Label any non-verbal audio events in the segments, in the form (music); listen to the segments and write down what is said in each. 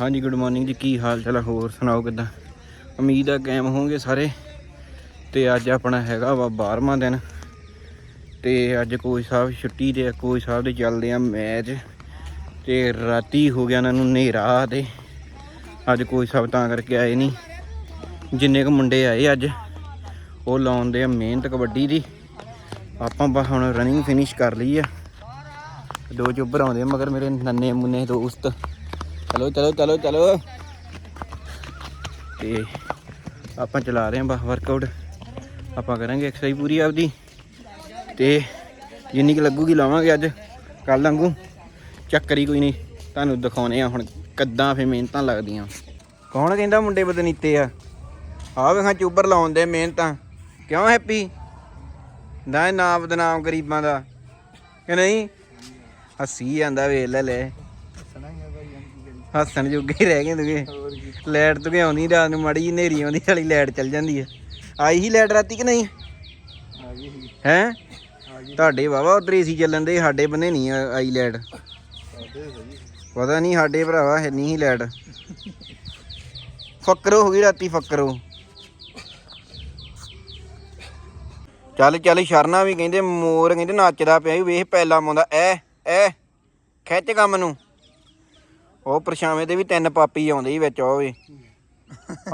ਹਾਂਜੀ good morning ਜੀ, ਕੀ ਹਾਲ ਚਾਲ ਆ? ਹੋਰ ਸੁਣਾਓ ਕਿਦਾਂ? ਉਮੀਦ ਆ ਕਾਇਮ ਹੋਵੋਗੇ ਸਾਰੇ। ਤੇ ਅੱਜ ਆਪਣਾ ਹੈਗਾ ਵਾ 12ਵਾਂ ਦਿਨ। ਤੇ ਅੱਜ ਕੋਈ ਸਾਹਿਬ ਛੁੱਟੀ ਦੇ ਕੋਈ ਸਾਹਿਬ ਦੇ ਚੱਲਦੇ ਆ ਮੈਚ। ਤੇ ਰਾਤੀ ਹੋ ਗਿਆ ਇਹਨਾਂ ਨੂੰ ਹਨੇਰਾ ਤੇ ਅੱਜ ਕੋਈ ਸਾਹਿਬ ਤਾਂ ਕਰਕੇ ਆਏ ਨਹੀਂ। ਜਿੰਨੇ ਕੁ ਮੁੰਡੇ ਆਏ ਅੱਜ, ਉਹ ਲਾਉਂਦੇ ਆ ਮਿਹਨਤ ਕਬੱਡੀ ਦੀ। ਆਪਾਂ ਬਸ ਹੁਣ ਰਨਿੰਗ ਫਿਨਿਸ਼ ਕਰ ਲਈ ਆ। ਦੋ ਚੁੱਬਰ ਆਉਂਦੇ ਮਗਰ ਮੇਰੇ ਨੰਨੇ ਮੁੰਨੇ ਦੋਸਤ। ਚਲੋ ਚਲੋ ਚਲੋ ਚਲੋ। ਤੇ ਆਪਾਂ ਚਲਾ ਰਹੇ ਹਾਂ ਬਸ ਵਰਕਆਊਟ ਆਪਾਂ ਕਰਾਂਗੇ ਐਕਸਰਸਾਈਜ਼ ਪੂਰੀ ਆਪਦੀ। ਤੇ ਜਿੰਨੀ ਕੁ ਲੱਗੂਗੀ ਲਾਵਾਂਗੇ ਅੱਜ ਕੱਲ ਵਾਂਗੂ। ਚੱਕਰੀ ਕੋਈ ਨਹੀਂ, ਤੁਹਾਨੂੰ ਦਿਖਾਉਣੇ ਆ ਹੁਣ ਕਿੱਦਾਂ ਫੇ ਮਿਹਨਤਾਂ ਲੱਗਦੀਆਂ। ਕੌਣ ਕਹਿੰਦਾ ਮੁੰਡੇ ਬਦਨੀਤੇ ਆ? ਆ ਵੇਖਾਂ ਚੂਬਰ ਲਾਉਂਦੇ ਮਿਹਨਤਾਂ। ਕਿਉਂ ਹੈਪੀ ਦਾ ਨਾਮ ਬਦਨਾਮ ਗਰੀਬਾਂ ਦਾ। ਕਿ ਨਹੀਂ? ਹੱਸੀ ਜਾਂਦਾ ਵੇਖ ਲੈ ਲੈ। ਹੱਸਣ ਜੋਗੇ ਹੀ ਰਹਿ ਗਏ ਤੁਗੇ ਲਾਈਟ ਤੁਗੇ ਆਉਂਦੀ ਰਾਤ ਨੂੰ ਮਾੜੀ ਹਨੇਰੀ ਆਉਂਦੀ ਵਾਲੀ ਲਾਈਟ ਚੱਲ ਜਾਂਦੀ ਹੈ ਆਈ ਹੀ ਲਾਈਟ ਰਾਤੀ ਕਿ ਨਹੀਂ? ਹੈ? ਤੁਹਾਡੇ ਵਾਵਾ ਉਧਰ ਏਸੀ ਚੱਲਣ ਦੇ ਸਾਡੇ ਬੰਨੇ ਨਹੀਂ ਆਈ ਲਾਈਟ। ਪਤਾ ਨਹੀਂ ਸਾਡੇ ਭਰਾਵਾ ਹੈ ਨਹੀਂ ਹੀ ਲਾਈਟ। ਫੱਕਰੋ ਹੋ ਗਈ ਰਾਤੀ ਫੱਕਰੋ। ਚੱਲ ਚੱਲ ਸ਼ਰਨਾ ਵੀ ਕਹਿੰਦੇ ਮੋਰ ਕਹਿੰਦੇ ਨੱਚਦਾ ਪਿਆ ਵੇਖ ਪੈਲਾ ਮਾਉਂਦਾ ਐ ਐ ਖਿੱਚ ਕੰਮ ਨੂੰ। ਉਹ ਪਰਛਾਵੇਂ ਦੇ ਵੀ ਤਿੰਨ ਪਾਪੀ ਆਉਂਦੇ ਸੀ ਵਿੱਚ ਉਹ ਵੀ।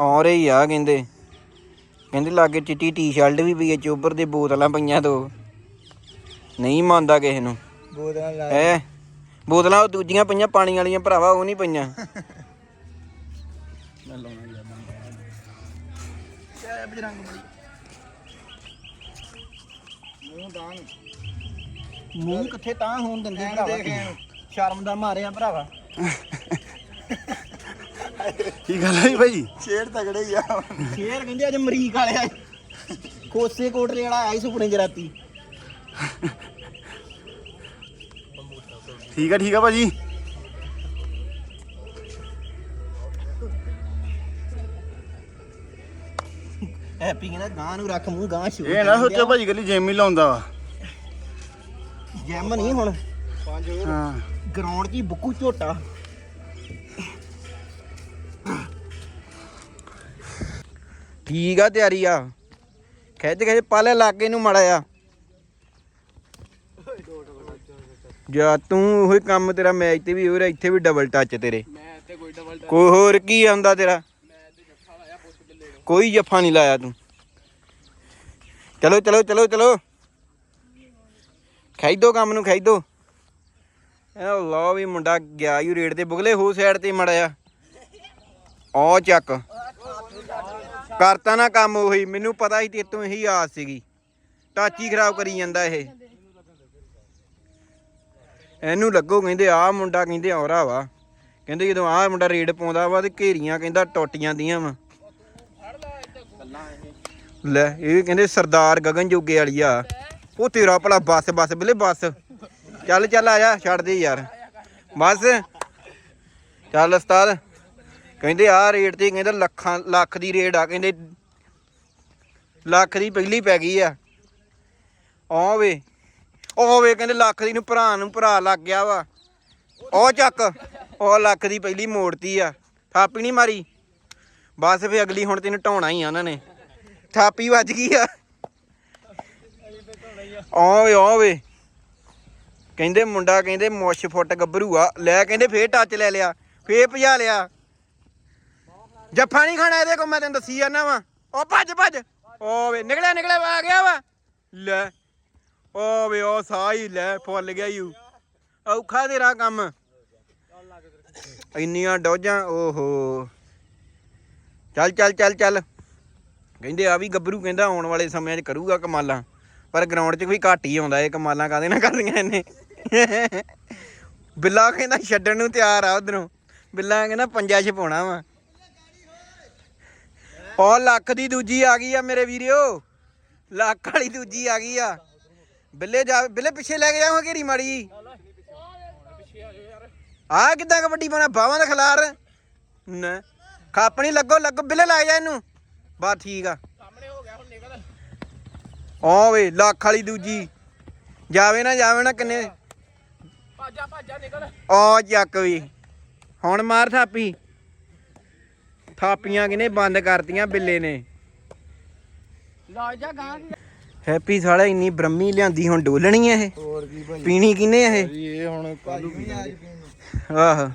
ਆ ਰਹੀ ਆ ਕਹਿੰਦੇ। ਕਹਿੰਦੇ ਲਾਗੇ ਚਿੱਟੀ ਟੀ-ਸ਼ਰਟ ਵੀ ਪਈ ਹੈ ਚੋਬਰ ਦੇ ਬੋਤਲਾਂ ਪਈਆਂ ਦੋ। ਨਹੀਂ ਮੰਨਦਾ ਕਿਸੇ ਨੂੰ। ਬੋਤਲਾਂ ਲਾ ਐ ਬੋਤਲਾਂ ਉਹ ਦੂਜੀਆਂ ਪਈਆਂ ਪਾਣੀ ਵਾਲੀਆਂ ਭਰਾਵਾ ਉਹ ਨਹੀਂ ਪਈਆਂ। ਬਜਰੰਗ ਮੂੰਹ ਦਾਨ। ਮੂੰਹ ਕਿੱਥੇ ਤਾਂ ਹੋਣ ਦਿੰਦੇ ਐਨ। ਸ਼ਰਮ ਦਾ ਮਾਰਿਆ ਭਰਾਵਾ। ਕੀ ਗੱਲ ਹੈ ਭਾਈ? ਸ਼ੇਰ ਤਗੜੇ ਹੀ ਆ। ਸ਼ੇਰ ਕਹਿੰਦੇ ਅੱਜ ਮਰੀਕ ਵਾਲੇ ਆਏ। ਕੋਸੇ ਕੋਟਲੇ ਵਾਲਾ ਆਈ ਸੁਪਨੇ ਚ ਰਾਤੀ। ਠੀਕ ਆ ਠੀਕ ਆ ਭਾਜੀ। ਹੈਪੀ ਕਹਿੰਦਾ ਗਾਂ ਨੂੰ ਰੱਖ ਮੂੰਹ ਗਾਂ ਸ਼ੂ ਇਹ ਨਾ ਸੋਚੋ ਭਾਜੀ ਗੱਲੀ ਜਿਮ ਹੀ ਲਾਉਂਦਾ ਵਾ। ਜਿਮ ਨਹੀਂ ਹੁਣ। ਪੰਜ ਹੋਰ ਹਾਂ। ਗਰਾਊਂਡ 'ਚ ਬੁੱਕੂ ਝੋਟਾ। ਠੀਕ ਆ ਤਿਆਰੀ ਆ। ਖਿੱਚ ਖਿੱਚ ਪਾਲੇ ਲਾਗੇ ਨੂੰ ਮੜਾ ਆ ਜਾ ਤੂੰ ਉਹੀ ਕੰਮ ਤੇਰਾ ਮੈਚ ਤੇ ਵੀ ਹੋ ਰਿਹਾ ਇੱਥੇ ਵੀ ਡਬਲ ਟੱਚ ਤੇਰੇ। ਮੈਂ ਤੇ ਕੋਈ ਡਬਲ ਕੋਈ ਹੋਰ ਕੀ ਆਉਂਦਾ ਤੇਰਾ? ਕੋਈ ਜੱਫਾ ਨਹੀਂ ਲਾਇਆ ਤੂੰ। ਚਲੋ ਚਲੋ ਚਲੋ ਚਲੋ। ਖੈਦੋ ਕੰਮ ਨੂੰ ਖੈਦੋ ਇਹ ਲਓ ਵੀ ਮੁੰਡਾ ਗਿਆ ਯੂ ਰੇਡ ਤੇ, ਬੁਗਲੇ ਹੋ ਸਾਈਡ ਤੇ ਮੜਿਆ ਆ ਚੱਕ। ਕਰਤਾ ਨਾ ਕੰਮ ਉਹੀ, ਮੈਨੂੰ ਪਤਾ ਸੀ ਤੇਤੋਂ ਇਹੀ ਆਸ ਸੀਗੀ। ਟਾਚੀ ਖਰਾਬ ਕਰੀ ਜਾਂਦਾ ਇਹ। ਇਹਨੂੰ ਲੱਗੋ ਕਹਿੰਦੇ, ਆਹ ਮੁੰਡਾ ਕਹਿੰਦੇ ਔਰਾ ਵਾ। ਕਹਿੰਦੇ ਜਦੋਂ ਆਹ ਮੁੰਡਾ ਰੇਡ ਪਾਉਂਦਾ ਵਾ ਤੇ ਘੇਰੀਆਂ ਕਹਿੰਦਾ ਟੁੱਟ ਜਾਂਦੀਆਂ ਵਾ। ਲੈ, ਇਹ ਵੀ ਕਹਿੰਦੇ ਸਰਦਾਰ ਗਗਨ ਜੋਗੇ ਵਾਲੀ ਆ। ਉਹ ਤੇਰਾ ਭਲਾ ਬੱਸ ਬੱਸ, ਬਿਲੇ ਬੱਸ। ਚੱਲ ਚੱਲ ਆ ਜਾ, ਛੱਡ ਦੇ ਯਾਰ। ਬਸ। ਚੱਲ ਉਸਤਾਦ, ਕਹਿੰਦੇ ਆ ਰੇਟ ਤੇ ਕਹਿੰਦਾ ਲੱਖਾਂ, ਲੱਖ ਦੀ ਰੇਟ ਆ, ਕਹਿੰਦੇ ਲੱਖ ਦੀ ਪਹਿਲੀ ਪੈ ਗਈ ਆ। ਆ ਵੇ ਉਹ ਵੇ, ਕਹਿੰਦੇ ਲੱਖ ਦੀ ਨੂੰ ਭਰਾ ਨੂੰ ਭਰਾ ਲੱਗ ਗਿਆ ਵਾ। ਉਹ ਚੱਕ ਉਹ ਲੱਖ ਦੀ ਪਹਿਲੀ ਮੋੜਤੀ ਆ। ਥਾਪੀ ਨਹੀਂ ਮਾਰੀ। ਬਸ ਫੇ ਅਗਲੀ ਹੁਣ ਤੈਨੂੰ ਢਾਉਣਾ ਹੀ ਆ ਉਹਨਾਂ ਨੇ। ਥਾਪੀ ਵੱਜ ਗਈ ਆ। ਓਏ ਓਏ ਕਹਿੰਦੇ ਮੁੰਡਾ ਕਹਿੰਦੇ ਮੁੱਛ ਫੁੱਟ ਗੱਭਰੂ ਆ ਲੈ ਕਹਿੰਦੇ ਫੇਰ ਟੱਚ ਲੈ ਲਿਆ, ਫੇਰ ਭਜਾ ਲਿਆ। ਜੱਫਾ ਨਹੀਂ ਖਾਣਾ ਇਹਦੇ ਕੋ ਮੈਂ ਤੈਨੂੰ ਦੱਸੀ ਜਾਂਦਾ ਵਾ। ਉਹ ਭੱਜ ਭੱਜ। ਓਏ ਨਿਕਲਿਆ ਨਿਕਲਿਆ, ਆ ਗਿਆ ਵਾ। ਲੈ ਓਏ ਉਹ ਸਾਈ ਲੈ, ਫੁੱਲ ਗਿਆ ਯੂ। ਔਖਾ ਤੇਰਾ ਕੰਮ। ਇੰਨੀਆਂ ਡੋਜਾਂ, ਓਹੋ। ਚੱਲ ਚੱਲ ਚੱਲ ਚੱਲ। ਕਹਿੰਦੇ ਆ ਵੀ ਗੱਭਰੂ ਕਹਿੰਦਾ ਆਉਣ ਵਾਲੇ ਸਮਿਆਂ 'ਚ ਕਰੂਗਾ ਕਮਾਲਾਂ, ਪਰ ਗਰਾਊਂਡ 'ਚ ਕੋਈ ਘੱਟ ਹੀ ਆਉਂਦਾ, ਇਹ ਕਮਾਲਾਂ ਕਾਦੇ ਨਾ ਕਰਦੀਆਂ ਇਹਨੇ? ਬਿੱਲਾ ਕਹਿੰਦਾ ਛੱਡਣ ਨੂੰ ਤਿਆਰ ਆ ਉਧਰੋਂ। ਬਿੱਲਾ ਕਹਿੰਦਾ ਪੰਜਾ 'ਚ ਪਾਉਣਾ ਵਾ। ਉਹ ਲੱਖ ਦੀ ਦੂਜੀ ਆ ਗਈ ਆ ਮੇਰੇ ਵੀਰਿਓ। ਲੱਖ ਵਾਲੀ ਦੂਜੀ ਆ ਗਈ ਆ। ਬਿੱਲੇ ਜਾ, ਬਿੱਲੇ ਪਿੱਛੇ ਲੈ ਕੇ ਜਾਵਾਂ ਘੇਰੀ ਮਾੜੀ ਆ ਕਿੱਦਾਂ ਕਬੱਡੀ ਪਾਉਣਾ? ਬਾਵਾਂ ਦਾ ਖਿਲਾਰ। ਨਾ। ਖਾਪਣੀ ਲੱਗੋ ਲੱਗੋ। ਬਿੱਲੇ ਲਾ ਜਾ ਇਹਨੂੰ। ਬਸ ਠੀਕ ਆ। ਸਾਹਮਣੇ ਹੋ ਗਿਆ ਹੁਣ ਨਿਕਲ ਆ ਲੱਖ ਵਾਲੀ ਦੂਜੀ। ਜਾਵੇ ਨਾ ਜਾਵੇ ਨਾ ਕਿੰਨੇ ਭਾਜਾ ਭਾਜਾ ਨਿਕਲ। ਆ ਚੱਕ ਵੀ। ਹੁਣ ਮਾਰ ਥਾਪੀ। ਥਾਪੀਆਂ ਕਿਨੇ ਬੰਦ ਕਰਤੀਆਂ ਬਿੱਲੇ ਨੇ। ਲਾ ਜਾ ਗਾਂ ਹੈਪੀ ਸਾਲਾ ਇੰਨੀ ਬ੍ਰਹਮੀ ਲਿਆਂਦੀ ਹੁਣ ਡੋਲਣੀ ਐ ਇਹ। ਹੋਰ ਕੀ ਭਾਈ? ਪੀਣੀ ਕਿਨੇ ਇਹ? ਜੀ ਇਹ ਹੁਣ ਕੱਲੂ ਆਹ।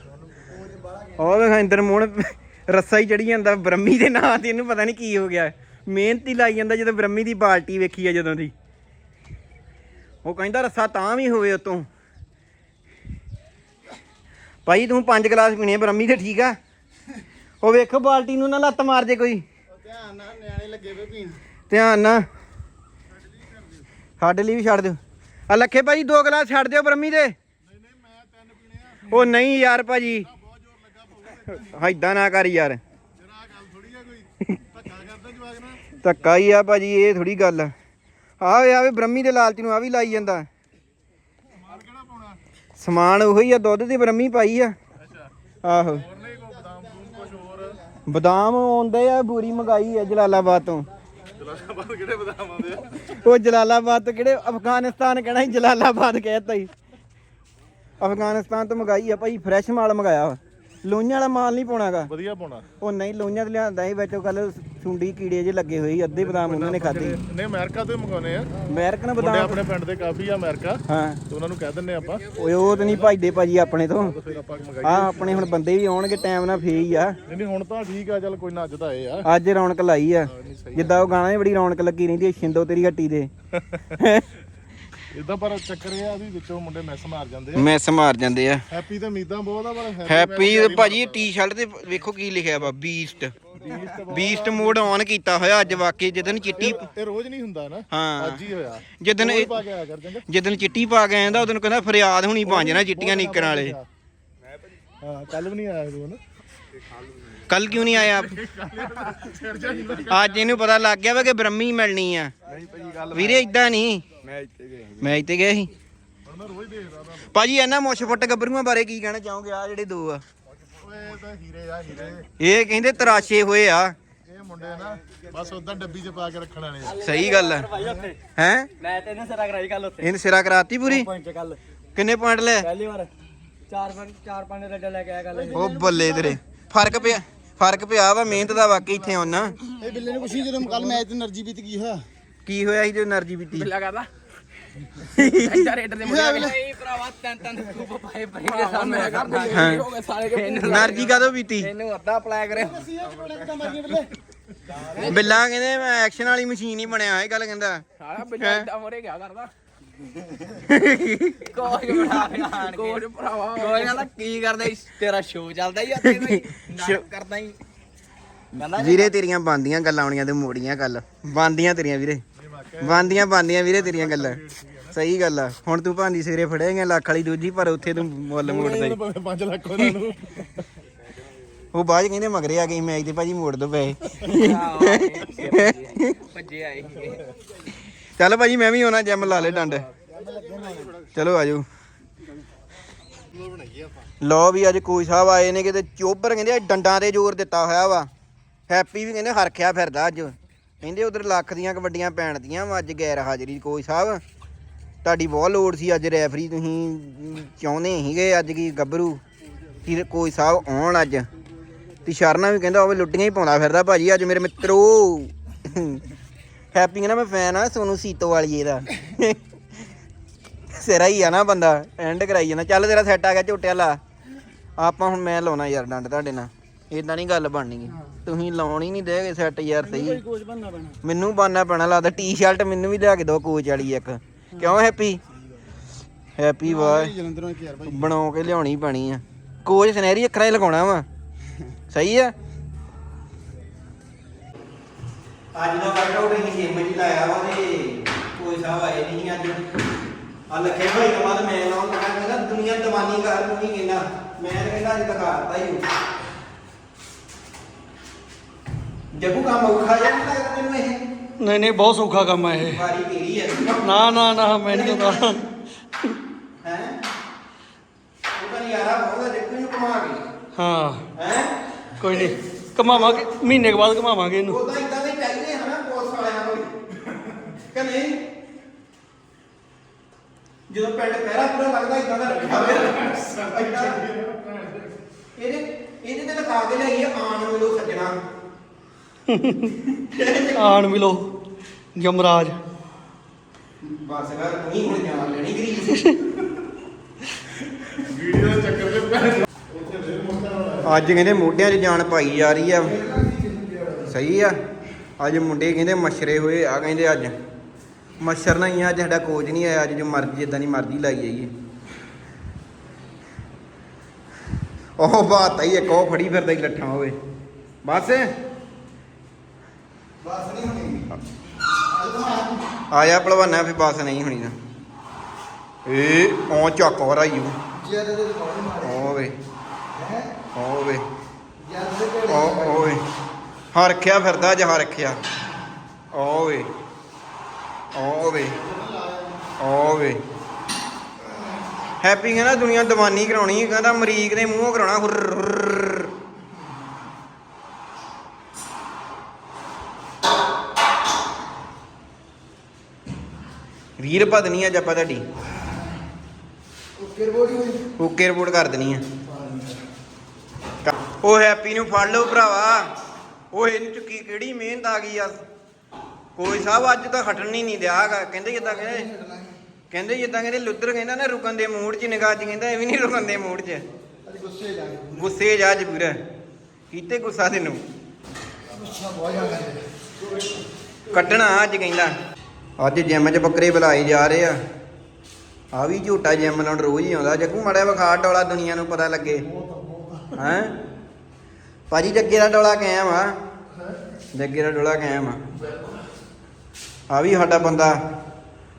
ਉਹ ਵੇਖ ਇੰਦਰ ਮੋਹਣ ਰੱਸਾ ਹੀ ਚੜੀ ਜਾਂਦਾ ਬ੍ਰਹਮੀ ਦੇ ਨਾਂ ਤੇ ਇਹਨੂੰ ਪਤਾ ਨਹੀਂ ਕੀ ਹੋ ਗਿਆ। ਮਿਹਨਤੀ ਲਾਈ ਜਾਂਦਾ ਜਦੋਂ ਬ੍ਰਹਮੀ ਦੀ ਬਾਲਟੀ ਵੇਖੀ ਆ ਜਦੋਂ ਦੀ। ਉਹ ਕਹਿੰਦਾ ਰੱਸਾ ਤਾਂ ਵੀ ਹੋਵੇ ਉਤੋਂ। ਭਾਈ ਤੂੰ ਪੰਜ ਗਲਾਸ ਪੀਣੇ ਬ੍ਰਹਮੀ ਦੇ ਠੀਕ ਆ। ਉਹ ਵੇਖੋ ਬਾਲਟੀ ਨੂੰ ਨਾ ਲੱਤ ਮਾਰ ਜੇ ਕੋਈ। ਧਿਆਨ ਨਾਲ ਨਿਆਣੇ ਲੱਗੇ ਵੇ ਪੀਣ। ਧਿਆਨ ਨਾਲ। ਸਾਡੇ ਲਈ ਵੀ ਛੱਡ ਦਿਓ। ਆ ਲੱਖੇ ਭਾਜੀ ਦੋ ਗਲਾਸ ਛੱਡ ਦਿਓ ਬ੍ਰਹਮੀ ਦੇ। ਉਹ ਨਹੀਂ ਯਾਰ ਭਾਜੀ। ਐਦਾਂ ਨਾ ਕਰ ਯਾਰ। ਧੱਕਾ ਹੀ ਆ ਭਾਜੀ ਇਹ ਥੋੜੀ ਗੱਲ ਆ। ਆਵੇ ਆਵੇ ਬ੍ਰਹਮੀ ਦੇ ਲਾਲਚ ਨੂੰ ਆ ਵੀ ਲਾਈ ਜਾਂਦਾ। ਸਮਾਨ ਉਹੀ ਆ ਦੁੱਧ ਦੀ ਬ੍ਰਹਮੀ ਪਾਈ ਆ। ਆਹੋ। ਬਦਾਮ ਆਉਂਦੇ ਆ ਬੂਰੀ ਮੰਗਾਈ ਆ ਜਲਾਲਾਬਾਦ ਤੋਂ। ਜਲਾਲਾਬਾਦ ਕਿਹੜੇ ਬਦਾਮ ਆਉਂਦੇ ਆ? ਉਹ ਜਲਾਲਾਬਾਦ ਤੋਂ ਕਿਹੜੇ ਅਫਗਾਨਿਸਤਾਨ ਕਹਿਣਾ ਸੀ ਜਲਾਲਾਬਾਦ ਕਹਿਤਾ ਹੀ ਅਫਗਾਨਿਸਤਾਨ ਤੋਂ ਮੰਗਾਈ ਆ ਭਾਈ ਫਰੈਸ਼ ਮਾਲ ਮੰਗਾਇਆ ਵਾ। ਲੋਈਆਂ ਵਾਲਾ ਮਾਲ ਨਹੀਂ ਪਾਉਣਾਗਾ। ਵਧੀਆ ਪਾਉਣਾ। ਉਹ ਨਹੀਂ ਲੋਈਆਂ ਤੇ ਲਿਆਂਦਾ ਸੀ ਵਿੱਚ ਕੱਲ ਸੁੰਡੀ ਕੀੜੇ ਜੇ ਲੱਗੇ ਹੋਏ ਸੀ ਅੱਧੇ ਬਦਾਮ ਉਹਨਾਂ ਨੇ ਖਾਦੇ ਨਹੀਂ ਅਮਰੀਕਾ ਤੋਂ ਹੀ ਮੰਗਾਉਨੇ ਆ। ਅਮਰੀਕਨ ਬਦਾਮ ਆਪਣੇ ਪਿੰਡ ਦੇ ਕਾਫੀ ਆ ਅਮਰੀਕਾ। ਹਾਂ। ਤੇ ਉਹਨਾਂ ਨੂੰ ਕਹਿ ਦਿੰਨੇ ਆਪਾਂ। ਓਏ ਉਹ ਤਾਂ ਨਹੀਂ ਭਜਦੇ ਭਾਜੀ ਆਪਣੇ ਤੋਂ। ਫਿਰ ਆਪਾਂ ਮੰਗਾਈ ਆ ਆਪਣੇ ਹੁਣ ਬੰਦੇ ਵੀ ਆਉਣਗੇ ਟਾਈਮ ਨਾਲ ਫੇਰ ਹੀ ਆ। ਨਹੀਂ ਨਹੀਂ ਹੁਣ ਤਾਂ ਠੀਕ ਆ ਚੱਲ ਕੋਈ ਨਾ ਅੱਜ ਤਾਂ ਆਏ ਆ। ਅੱਜ ਰੌਣਕ ਲਾਈ ਆ। ਜਿੱਦਾਂ ਉਹ ਗਾਣਾ 'ਚ ਬੜੀ ਰੌਣਕ ਲੱਗੀ ਰਹਿੰਦੀ ਹੈ ਛਿੰਦੋ ਤੇਰੀ ਹੱਟੀ ਦੇ। (laughs) ਇਦਾਂ ਪਰ ਚੱਕਰ ਇਹ ਆ ਵੀ ਵਿੱਚੋਂ ਮੁੰਡੇ ਮੈਸ ਮਾਰ ਜਾਂਦੇ ਆ। ਮੈਸ ਮਾਰ ਜਾਂਦੇ ਆ। ਹੈਪੀ ਤੇ ਉਮੀਦਾਂ ਬਹੁਤ ਆ ਪਰ ਹੈਪੀ ਭਾਜੀ ਟੀ-ਸ਼ਰਟ ਤੇ ਵੇਖੋ ਕੀ ਲਿਖਿਆ ਵਾ ਬੀਸਟ ਬੀਸਟ ਮੋਡ ਆਨ ਕੀਤਾ ਹੋਇਆ ਅੱਜ ਵਾਕਈ ਜਦੋਂ ਚਿੱਟੀ ਇਹ ਰੋਜ਼ ਨਹੀਂ ਹੁੰਦਾ ਨਾ ਹਾਂ। ਅੱਜ ਹੀ ਹੋਇਆ। ਜਦੋਂ ਰੋਜ਼ ਇਹ ਪਾ ਕੇ ਆਇਆ ਕਰ ਜਦੋਂ ਚਿੱਟੀ ਪਾ ਕੇ ਆਂਦਾ ਉਦੋਂ ਕਹਿੰਦਾ ਫਰਿਆਦ ਹੋਣੀ ਪੰਜ ਨਾ ਚਿੱਟੀਆਂ ਨੀਕਰਾਂ ਵਾਲੇ। ਹਾਂ ਕੱਲ ਵੀ ਨਹੀਂ ਆਇਆ ਨਾ। ਕੱਲ ਕਿਉਂ ਨਹੀਂ ਆਇਆ? (laughs) ਅੱਜ ਇਹਨੂੰ ਪਤਾ ਲੱਗ ਗਿਆ ਵਾ ਕਿ ਬ੍ਰਹਮੀ ਮਿਲਣੀ ਆ। ਨਹੀਂ ਭਾਜੀ ਗੱਲ ਵੀਰੇ ਇਦਾਂ ਨਹੀਂ। ਮੈਂ ਰੋਜ਼ ਭਾਜੀ ਇਹਨਾਂ ਮੁੱਛ ਫੁੱਟ ਗੱਭਰੂਆਂ ਬਾਰੇ ਕੀ ਕਹਿਣਾ ਚਾਹੋਗੇ? ਆ ਜਿਹੜੇ ਦੋ ਆ। ਇਹ ਕਹਿੰਦੇ ਤਰਾਸ਼ੇ ਹੋਏ ਆ। ਰੱਖਣ ਵਾਲੇ ਸਹੀ ਗੱਲ ਆ। ਹੈ? ਮੈਂ ਤੇ ਸਿਰਾ ਕਰਾਤੀ ਪੂਰੀ? ਕਿੰਨੇ ਪੁਆਇੰਟ ਲੈ? ਪਹਿਲੀ ਵਾਰ। ਦਾ ਬੱਲੇ ਤੇਰੇ। ਫ਼ਰਕ ਪਿਆ ਫ਼ਰਕ ਪਿਆ ਵਾ ਮਿਹਨਤ ਦਾ ਵਾਕਈ ਇੱਥੇ ਆਉਣਾ ਇਹ ਬਿੱਲੇ ਨੂੰ ਪੁੱਛੀ ਜਦੋਂ ਕੱਲ ਮੈਚ ਤੇ એનર્ਜੀ ਬੀਤ ਗਈ ਹੋਇਆ। ਕੀ ਹੋਇਆ ਸੀ ਜੋ એનર્ਜੀ ਪੀਤੀ ਬਿੱਲਾ ਕਰਦਾ ਸੈਂਟਰ ਰੇਟਰ ਪੀਤੀ? ਬਿੱਲਾ ਕਹਿੰਦੇ ਮੈਂ ਐਕਸ਼ਨ ਵਾਲੀ ਮਸ਼ੀਨ ਹੀ ਬਣਿਆ ਇਹ ਗੱਲ ਕਹਿੰਦਾ। ਸਾਲਾ ਬਿੱਲਾ ਇਦਾਂ ਮੋਰੇ ਗਿਆ ਕਰਦਾ? (laughs) ਕੋਈ ਬੜਾ ਕੋਈ ਨਾ ਕੀ ਕਰਦਾ ਤੇਰਾ ਸ਼ੋਅ ਚੱਲਦਾ ਹੀ ਆ ਤੇਰਾ (laughs) ਕਰਦਾ ਹੀ ਵੀਰੇ ਤੇਰੀਆਂ ਬੰਦੀਆਂ ਗੱਲਾਂ ਆਉਣੀਆਂ ਤੇ ਮੋੜੀਆਂ ਗੱਲ ਬੰਦੀਆਂ ਤੇਰੀਆਂ ਵੀਰੇ। ਬੰਦੀਆਂ ਬੰਦੀਆਂ ਵੀਰੇ ਤੇਰੀਆਂ ਗੱਲਾਂ। ਸਹੀ ਗੱਲ ਆ। ਹੁਣ ਤੂੰ ਭਾਂਦੀ ਸਿਰੇ ਫੜੇਂਗਾ ਲੱਖ ਵਾਲੀ ਦੂਜੀ ਪਰ ਉੱਥੇ ਤੂੰ ਮੁੱਲ ਮੋੜਦਾ। 5 ਲੱਖ ਉਹਨਾਂ ਨੂੰ। ਉਹ ਬਾਅਦ 'ਚ ਕਹਿੰਦੇ ਮਗਰੇ ਆ ਗਈ ਮੈਚ ਤੇ ਭਾਜੀ ਮੋੜ ਦੋ ਪੈਸੇ। ਭੱਜੇ ਆਏ ਸੀਗੇ। ਚੱਲ ਭਾਜੀ ਮੈਂ ਵੀ ਆਉਣਾ ਜਿਮ ਲਾ ਲੈ ਡੰਡ। ਚਲੋ ਆਜੋ ਲੋ ਵੀ ਅੱਜ ਕੋਈ ਸਾਹਿਬ ਆਏ ਨੇ ਕਿਤੇ ਚੋਬਰ ਕਹਿੰਦੇ ਡੰਡਾਂ ਤੇ ਜ਼ੋਰ ਦਿੱਤਾ ਹੋਇਆ ਵਾ। ਹੈਪੀ ਵੀ ਕਹਿੰਦੇ ਹਰਖਿਆ ਫਿਰਦਾ ਅੱਜ। ਕਹਿੰਦੇ ਉਧਰ ਲੱਖ ਦੀਆਂ ਕਬੱਡੀਆਂ ਪੈਣ ਦੀਆਂ ਵਾ, ਅੱਜ ਗੈਰ ਹਾਜ਼ਰੀ ਕੋਈ ਸਾਹਿਬ। ਤੁਹਾਡੀ ਬਹੁਤ ਲੋੜ ਸੀ ਅੱਜ ਰੈਫਰੀ, ਤੁਸੀਂ ਚਾਹੁੰਦੇ ਸੀਗੇ ਅੱਜ ਕੀ ਗੱਭਰੂ? ਕੀ ਕੋਈ ਸਾਹਿਬ ਆਉਣ ਅੱਜ? ਤੇ ਸ਼ਰਨਾ ਵੀ ਕਹਿੰਦਾ ਉਹ ਵੀ ਲੁੱਟੀਆਂ ਹੀ ਪਾਉਂਦਾ ਫਿਰਦਾ ਭਾਜੀ, ਅੱਜ ਮੇਰੇ ਮਿੱਤਰੋ। ਹੈਪੀ ਕਹਿੰਦਾ ਮੈਂ ਫੈਨ ਆ ਸੋਨੂ ਸੀਤੋ ਵਾਲੀ ਇਹਦਾ। ਸਿਰਾ ਹੀ ਆ ਨਾ ਬੰਦਾ ਐਂਡ ਕਰਾਈ ਜਾਂਦਾ। ਚੱਲ ਤੇਰਾ ਸੈੱਟ ਆ ਗਿਆ ਝੋਟਿਆ ਲਾ ਆਪਾਂ ਹੁਣ ਮੈਂ ਲਾਉਣਾ ਯਾਰ ਡੰਡ ਤੁਹਾਡੇ ਨਾਲ। ਇਦਾਂ ਨਹੀਂ ਗੱਲ ਬਣਨੀ। ਤੁਸੀਂ ਲਾਉਣ ਹੀ ਨਹੀਂ ਦੇਗੇ ਸੈੱਟ ਯਾਰ ਸਹੀ। ਕੋਚ ਬਣਨਾ ਪੈਣਾ। ਮੈਨੂੰ ਬਾਨਾ ਪੈਣਾ ਲੱਗਦਾ ਟੀ-ਸ਼ਰਟ ਮੈਨੂੰ ਵੀ ਲਿਆ ਕੇ ਦਿਓ ਕੋਚ ਵਾਲੀ ਇੱਕ। ਕਿਉਂ ਹੈਪੀ ਹੈਪੀ ਵਾਹ ਜਲੰਧਰੋਂ ਇੱਕ ਯਾਰ ਭਾਈ। ਬਣਾ ਕੇ ਲਿਆਉਣੀ ਪੈਣੀ ਆ। ਕੋਚ ਸੁਨਹਿਰੀ ਅੱਖਰਾਂ ਹੀ ਲਗਾਉਣਾ ਵਾ। ਸਹੀ ਆ। ਅੱਜ ਦਾ ਵਰਕਆਊਟ ਹੀ ਜਿਮ ਚ ਲਾਇਆ ਵਾ ਤੇ ਕੋਈ ਸਾਹਿਬ ਆਏ ਨਹੀਂ ਅੱਜ। ਆ ਲੱਖੇ ਭਾਈ ਦਾ ਬਾਅਦ ਮੈਂ ਲਾਉਣ ਲੱਗਾ ਕਹਿੰਦਾ ਦੁਨੀਆ ਦਵਾਨੀ ਕਰ ਤੂੰ ਹੀ ਕਹਿੰਦਾ। ਮੈਂ ਤਾਂ ਕਹਿੰਦਾ ਅੱਜ ਦਿਖਾਤਾ ਹੀ। ਜੱਗੂ ਕੰਮ ਔਖਾ ਜਿਹਾ ਨਹੀਂ ਲੱਗਦਾ ਤੈਨੂੰ ਇਹ ਨਹੀਂ ਨਹੀਂ ਬਹੁਤ ਸੌਖਾ ਕੰਮ ਹੈ ਇਹ। ਵਾਰੀ ਤੇਰੀ ਹੈ ਨਾ ਨਾ ਨਾ ਮੈਂ ਨਹੀਂ ਹੁੰਦਾ ਹੈ? ਉਹ ਤਾਂ ਯਾਰਾ ਬਹੁਤ ਦੇਖੋ ਇਹਨੂੰ ਘੁਮਾ ਕੇ। ਹਾਂ। ਹੈ? ਕੋਈ ਨਹੀਂ ਕਮਾਵਾਂਗੇ ਮਹੀਨੇ ਕੁ ਬਾਅਦ ਕਮਾਵਾਂਗੇ ਇਹਨੂੰ। ਉਹ ਤਾਂ ਇਦਾਂ ਦੇ ਚਾਹੀਦੇ ਹਨਾ ਪੁਲਿਸ ਵਾਲਿਆਂ ਨੂੰ ਕਿ ਨਹੀਂ? ਜਦੋਂ ਪਿੰਡ ਪਹਿਰਾ ਪੂਰਾ ਲੱਗਦਾ ਇਦਾਂ ਦਾ ਰੱਖਿਆ ਹੋਇਆ। ਏਦਾਂ। ਇਹਦੇ ਇਹਦੇ ਤੇ ਲਿਖਾ ਕੇ ਲਈ ਆਣ ਮਿਲੋ ਸੱਜਣਾ। ਆਣ ਮਿਲੋ ਯਮਰਾਜ। ਬਸ ਕਰ ਤੂੰ ਹੁਣ ਜਾਣ ਲੈਣੀ ਗਰੀਸ ਵੀਡੀਓ ਦੇ ਚੱਕਰ ਦੇ ਭੈਣ ਉੱਥੇ ਫਿਰ ਮੁੰਡਾ ਅੱਜ ਕਹਿੰਦੇ ਮੋਢਿਆਂ 'ਚ ਜਾਨ ਪਾਈ ਜਾ ਰਹੀ ਆ। ਸਹੀ ਆ। ਅੱਜ ਮੁੰਡੇ ਕਹਿੰਦੇ ਮੱਛਰੇ ਹੋਏ ਆ ਕਹਿੰਦੇ ਅੱਜ। ਮੱਛਰ ਨਹੀਂ ਆ ਅੱਜ ਸਾਡਾ ਕੋਚ ਨਹੀਂ ਆਇਆ ਅੱਜ ਜੋ ਮਰਜ਼ੀ ਇਦਾਂ ਦੀ ਮਰਜ਼ੀ ਲਾਈ ਜਾਈਏ। ਉਹ ਬਾਤ ਹੀ ਇੱਕ ਉਹ ਫੜੀ ਫਿਰਦਾ ਹੀ ਲੱਠਾ ਹੋਵੇ। ਬਸ। ਬਸ ਨਹੀਂ ਹੋਣੀ ਆਇਆ ਭਲਵਾਨਾ ਫੇ ਬਸ ਨਹੀਂ ਹੋਣੀ ਨਾ। ਏ ਉਹ ਚੱਕ ਹੋ ਰਹੀ ਹੂੰ ਓਵੇ ਹੈ? ਓਵੇ ਜਦ ਦੇ ਓ ਓਏ ਹਰਖਿਆ ਫਿਰਦਾ ਅੱਜ ਹਰਖਿਆ ਓਵੇ ਓਵੇ ਓਵੇ ਹੈਪੀ ਕਹਿੰਦਾ ਦੁਨੀਆ ਦਵਾਨੀ ਕਰਾਉਣੀ ਹੈ ਕਹਿੰਦਾ ਮਰੀਕ ਦੇ ਮੂੰਹੋਂ ਕਰਾਉਣਾ ਹੁਰ ਵੀਰ ਪਦਨੀ ਅੱਜ ਆਪਾਂ ਤੁਹਾਡੀ। ਹੋਈ। ਓਕੇ ਰਿਪੋਰਟ ਕਰ ਦੇਣੀ ਆ। ਉਹ ਹੈਪੀ ਨੂੰ ਫੜ ਲਓ ਭਰਾਵਾ। ਉਹ ਇਹਨੂੰ ਚ ਕੀ ਕਿਹੜੀ ਮਿਹਨਤ ਆ ਗਈ ਆ। ਕੋਈ ਸਾਹਿਬ ਅੱਜ ਤਾਂ ਹਟਣ ਹੀ ਨਹੀਂ ਦਿਆਗਾ ਕਹਿੰਦੇ ਜਿੱਦਾਂ ਕਹਿੰਦੇ ਕਹਿੰਦੇ ਜਿੱਦਾਂ ਕਹਿੰਦੇ ਲੁੱਦਰ ਕਹਿੰਦਾ ਨਾ ਰੁਕਣ ਦੇ ਮੂਡ 'ਚ ਨਿਗਾਹ 'ਚ ਕਹਿੰਦਾ ਇਹ ਵੀ ਨਹੀਂ ਰੁਕਣ ਦੇ ਮੂਡ 'ਚ। ਅੱਜ ਗੁੱਸੇ ਜਾ ਗੁੱਸੇ ਜਾ ਅੱਜ ਪੂਰਾ। ਕੀਤੇ ਗੁੱਸਾ ਤੈਨੂੰ? ਕੱਢਣਾ ਅੱਜ ਕਹਿੰਦਾ। ਅੱਜ ਜਿਮ 'ਚ ਬੱਕਰੇ ਬੁਲਾਏ ਜਾ ਰਹੇ ਆ। ਆ ਵੀ ਝੂਟਾ ਜਿਮ ਲਾਉਣ ਰੋਜ਼ ਹੀ ਆਉਂਦਾ। ਜੱਗੂ ਮੜਿਆ ਵਿਖਾ ਡੋਲਾ ਦੁਨੀਆ ਨੂੰ ਪਤਾ ਲੱਗੇ। ਹੈਂ? ਭਾਜੀ ਜੱਗੇ ਦਾ ਡੋਲਾ ਕਾਇਮ ਆ। ਜੱਗੇ ਦਾ ਡੋਲਾ ਕਾਇਮ ਆ। ਆ ਵੀ ਸਾਡਾ ਬੰਦਾ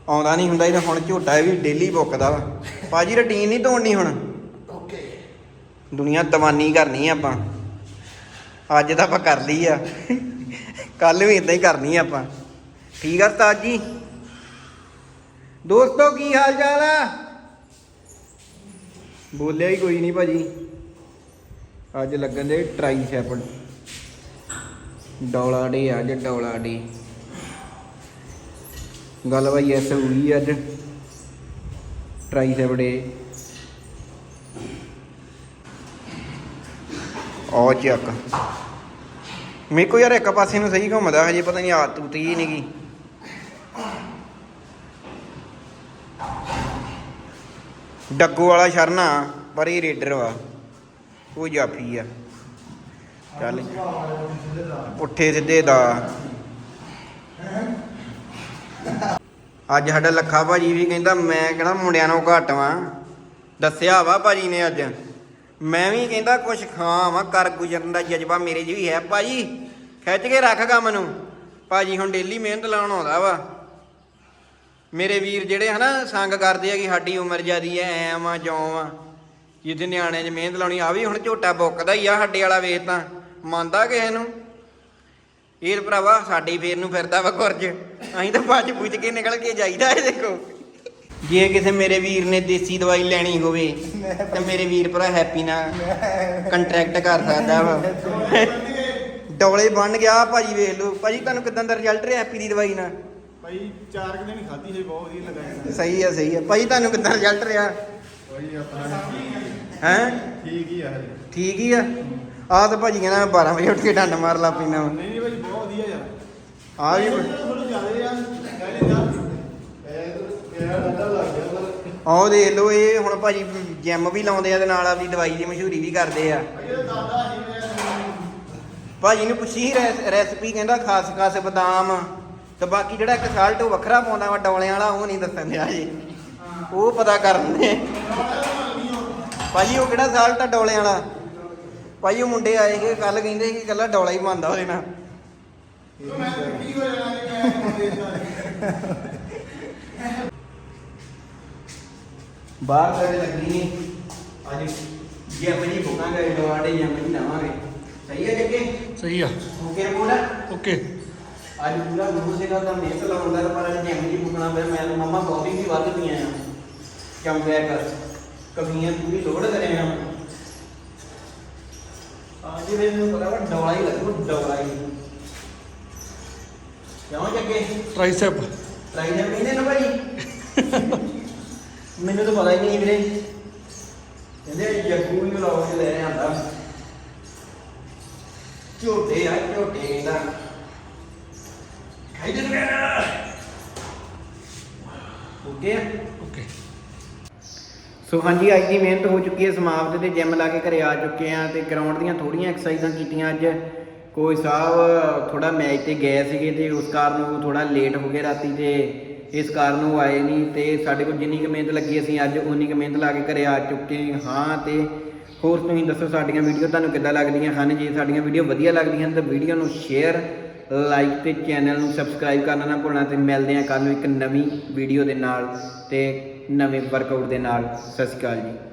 ਆਉਂਦਾ ਨਹੀਂ ਹੁੰਦਾ। ਇਹਦਾ ਹੁਣ ਝੋਟਾ ਇਹ ਵੀ ਡੇਲੀ ਬੁੱਕਦਾ ਵਾ। ਭਾਜੀ ਰੁਟੀਨ ਨਹੀਂ ਤੋੜਨੀ ਹੁਣ। ਓਕੇ ਦੁਨੀਆ ਤਮਾਨੀ ਕਰਨੀ ਆ ਆਪਾਂ। ਅੱਜ ਤਾਂ ਆਪਾਂ ਕਰ ਲਈ ਆ। ਕੱਲ ਵੀ ਇਦਾਂ ਹੀ ਕਰਨੀ ਆ ਆਪਾਂ। ਠੀਕ ਆ ਉਸਤਾਦ ਜੀ। ਦੋਸਤੋ, ਕੀ ਹਾਲ ਚਾਲ ਆ? ਬੋਲਿਆ ਹੀ ਕੋਈ ਨਹੀਂ ਭਾਜੀ। ਅੱਜ ਲੱਗਣ ਦੇ ਟ੍ਰਾਈਸੈਪ ਡੌਲਾ ਡੇ ਅੱਜ, ਡੌਲਾ ਡੇ। ਗੱਲ ਬਾਈ ਐਸ ਹੋਈ ਅੱਜ। Tricep day. ਉਹ ਚੱਕ। ਮੇਰੇ ਕੋ ਯਾਰ ਇੱਕ ਪਾਸੇ ਨੂੰ ਸਹੀ ਘੁੰਮਦਾ, ਹਜੇ ਪਤਾ ਨਹੀਂ ਆਦਤ ਉਤੀ ਹੀ ਨਹੀਂਗੀ ਡੱਗੂ ਵਾਲਾ ਸ਼ਰਨਾ, ਪਰ ਇਹ ਰੇਡਰ ਵਾ। ਉਹ ਜਾਫੀ ਆ। ਚੱਲ। ਉੱਠੇ ਸਿੱਧੇ ਦਾ। ਅੱਜ ਸਾਡਾ ਲੱਖਾ ਭਾਜੀ ਵੀ ਕਹਿੰਦਾ, ਮੈਂ ਕਹਿੰਦਾ ਮੁੰਡਿਆਂ ਨੂੰ ਘੱਟ ਵਾਂ। ਦੱਸਿਆ ਵਾ ਭਾਜੀ ਨੇ ਅੱਜ। ਮੈਂ ਵੀ ਕਹਿੰਦਾ, ਕੁਛ ਖਾਂ ਵਾਂ। ਕਰ ਗੁਜ਼ਰਨ ਦਾ ਜਜ਼ਬਾ ਮੇਰੇ 'ਚ ਵੀ ਹੈ। ਭਾਜੀ, ਖਿੱਚ ਕੇ ਰੱਖ ਕੰਮ ਨੂੰ। ਭਾਜੀ ਹੁਣ ਡੇਲੀ ਮਿਹਨਤ ਲਾਉਣ ਆਉਂਦਾ ਵਾ। ਮੇਰੇ ਵੀਰ ਜਿਹੜੇ ਹਨਾ, ਸੰਗ ਕਰਦੇ ਆ ਕਿ ਸਾਡੀ ਉਮਰ ਜਿਆਦੀ ਐ ਐ ਵਾਂ ਜੋਂ ਵਾਂ। ਜਿਹਦੇ ਨਿਆਣਿਆਂ 'ਚ ਮਿਹਨਤ ਲਾਉਣੀ, ਆ ਵੀ ਹੁਣ ਝੋਟਾ ਬੁੱਕਦਾ ਹੀ ਆ ਸਾਡੇ ਵਾਲਾ ਵੇਖ ਤਾਂ। ਮੰਨਦਾ ਕਿਸੇ ਨੂੰ? ਇਹ ਭਰਾਵਾ, ਸਾਡੇ ਫੇਰ ਨੂੰ ਫਿਰਦਾ ਵਾ ਕੁਰਜ ਅਸੀਂ ਤਾਂ ਭੱਜ ਪੁੱਜ ਕੇ ਨਿਕਲ ਕੇ ਜਾਈਦਾ ਇਹ ਦੇਖੋ ਜੇ ਕਿਸੇ ਮੇਰੇ ਵੀਰ ਨੇ ਦੇਸੀ ਦਵਾਈ ਲੈਣੀ ਹੋਵੇ, ਤਾਂ ਮੇਰੇ ਵੀਰ ਭਰਾ ਹੈਪੀ ਨਾਲ ਕੰਟਰੈਕਟ ਕਰ ਸਕਦਾ ਵਾ। ਡੋਲੇ ਬਣ ਗਿਆ ਭਾਜੀ ਵੇਖ ਲਓ। ਭਾਜੀ, ਤੁਹਾਨੂੰ ਕਿਦਾਂ ਦਾ ਰਿਜ਼ਲਟ ਰਿਹਾ ਹੈਪੀ ਦੀ ਦਵਾਈ ਨਾਲ? ਭਾਈ ਚਾਰ ਕੁ ਦਿਨ ਖਾਧੀ ਸੀ ਬਹੁਤ ਵਧੀਆ ਲੱਗਾ ਸਹੀ ਆ ਸਹੀ ਆ। ਭਾਜੀ ਤੁਹਾਨੂੰ ਕਿਦਾਂ ਰਿਜ਼ਲਟ ਰਿਹਾ? ਭਾਈ ਆਪਣਾ ਹੈ ਠੀਕ ਹੀ ਆ ਹਜੇ। ਠੀਕ ਹੀ ਆ? ਆ ਤਾਂ ਭਾਜੀ ਕਹਿੰਦਾ ਮੈਂ 12 ਵਜੇ ਉੱਠ ਕੇ ਡੰਡ ਮਾਰ ਲਾ ਪੀਣਾ। ਵਾ ਨਹੀਂ ਨਹੀਂ ਭਾਈ ਬਹੁਤ ਵਧੀਆ ਯਾਰ। ਆ ਵੀ ਥੋੜਾ ਜ਼ਿਆਦਾ ਯਾਰ ਕਹਿੰਦੇ ਯਾਰ ਮੇਰਾ ਡੰਡਾ ਲੱਗ ਗਿਆ ਪਰ ਆਹ ਦੇਖ ਲਓ ਇਹ ਹੁਣ ਭਾਜੀ ਜਿਮ ਵੀ ਲਾਉਂਦੇ ਆ ਤੇ ਨਾਲ ਆਪਦੀ ਦਵਾਈ ਦੀ ਮਸ਼ਹੂਰੀ ਵੀ ਕਰਦੇ ਆ। ਇਹ ਦਾਦਾ ਭਾਜੀ ਨੂੰ ਪੁੱਛੀ ਰੈਸਪੀ ਕਹਿੰਦਾ ਖਾਸ ਖਾਸ ਬਦਾਮ। ਤੇ ਬਾਕੀ ਜਿਹੜਾ ਇੱਕ ਸਾਲਟ ਉਹ ਵੱਖਰਾ ਪਾਉਂਦਾ ਵਾ ਡੌਲਿਆਂ ਵਾਲਾ ਉਹ ਨਹੀਂ ਦੱਸਣ ਦਿਆ ਜੀ। ਉਹ ਪਤਾ ਕਰਨ ਭਾਜੀ ਉਹ ਕਿਹੜਾ ਸਾਲਟ ਆ ਡੌਲਿਆਂ ਵਾਲਾ? ਭਾਜੀ ਉਹ ਮੁੰਡੇ ਆਏ ਕਿ ਕੱਲ ਕਹਿੰਦੇ ਕਿ ਕੱਲਾ ਡੌਲਾ ਹੀ ਪਾਉਂਦਾ ਉਹਦੇ ਨਾਲ। ਬਾਹਰ ਕਦੇ ਲੱਗੀ ਨਹੀਂ ਅੱਜ ਜਿਮ ਜੀ ਭੁਕਾਂਗੇ ਡਵਾੜੇ ਜਿਮ ਜੀ ਲਾਵਾਂਗੇ। ਸਹੀ ਹੈ ਜੱਗੇ? ਸਹੀ ਆ। Okay report? ਓਕੇ। ਅੱਜ ਪੂਰਾ ਗੁਰੂ ਸਿੰਘਾਂ ਦਾ ਮਿਹਨਤ ਲਾਉਂਦਾ ਤੇ ਪਰ ਅੱਜ ਜਿਮ ਜੀ ਭੁਕਣਾ ਪਿਆ। ਮੈਂ ਮਮਾ ਬੋਡੀ ਵੀ ਵੱਧ ਪਈਆਂ ਆ। ਕੰਪੇਅਰ ਕਰ। ਕਮੀਆਂ ਪੂਰੀ ਲੋੜ ਕਰੇ ਆ ਅੱਜ ਦੇ ਨੂੰ ਪਤਾ ਵਾ ਡੌਲਾ ਹੀ ਲੱਗੂ ਡੌਲਾ ਹੀ। ਕਿਉਂ ਜੱਗੇ ਟ੍ਰਾਈਸੈਪ ਟਰਾਈ ਜਮ ਕਹਿੰਦੇ ਨਾ ਭਾਈ? (laughs) ਮੈਨੂੰ ਤਾਂ ਪਤਾ ਹੀ ਨਹੀਂ ਵੀਰੇ। ਕਹਿੰਦੇ ਜੱਗੂ ਨੂੰ ਲਾਉ ਕੇ ਲੈ ਆਂਦਾ। ਝੋਟੇ ਆ ਝੋਟੇ ਕਹਿੰਦਾ ਓਕੇ ਓਕੇ ਸੋ ਹਾਂਜੀ ਅੱਜ ਦੀ ਮਿਹਨਤ ਹੋ ਚੁੱਕੀ ਹੈ ਸਮਾਪਤ ਤੇ ਜਿਮ ਲਾ ਕੇ ਘਰੇ ਆ ਚੁੱਕੇ ਆ ਤੇ ਗਰਾਊਂਡ ਦੀਆਂ ਥੋੜੀਆਂ ਐਕਸਰਸਾਈਜ਼ਾਂ ਕੀਤੀਆਂ ਅੱਜ। ਕੋਈ ਸਾਹਿਬ ਥੋੜਾ ਮੈਚ ਤੇ ਗਏ ਸੀਗੇ ਤੇ ਉਸ ਕਾਰਨ ਉਹ ਥੋੜਾ ਲੇਟ ਹੋ ਗਏ ਰਾਤੀ ਤੇ ਇਸ ਕਾਰਨ ਉਹ ਆਏ ਨਹੀਂ ਤੇ ਸਾਡੇ ਕੋਲ ਜਿੰਨੀ ਕੁ ਮਿਹਨਤ ਲੱਗੀ ਅਸੀਂ ਅੱਜ ਉਨੀ ਕੁ ਮਿਹਨਤ ਲਾ ਕੇ ਘਰੇ ਆ ਚੁੱਕੇ ਹਾਂ ਤੇ ਹੋਰ ਤੁਸੀਂ ਦੱਸੋ ਸਾਡੀਆਂ ਵੀਡੀਓ ਤੁਹਾਨੂੰ ਕਿੱਦਾਂ ਲੱਗਦੀਆਂ ਹਨ? ਜੇ ਸਾਡੀਆਂ ਵੀਡੀਓ ਵਧੀਆ ਲੱਗਦੀਆਂ ਹਨ ਤਾਂ ਵੀਡੀਓ ਨੂੰ ਸ਼ੇਅਰ ਲਾਈਕ ਤੇ ਚੈਨਲ ਨੂੰ ਸਬਸਕ੍ਰਾਈਬ ਕਰਨਾ ਨਾ ਭੁੱਲਣਾ ਤੇ ਮਿਲਦੇ ਹਾਂ ਕੱਲ ਨੂੰ ਇੱਕ ਨਵੀਂ ਵੀਡੀਓ ਦੇ ਨਾਲ ਤੇ ਨਵੇਂ ਵਰਕਆਊਟ ਦੇ ਨਾਲ। ਸਤਿ ਸ਼੍ਰੀ ਅਕਾਲ ਜੀ।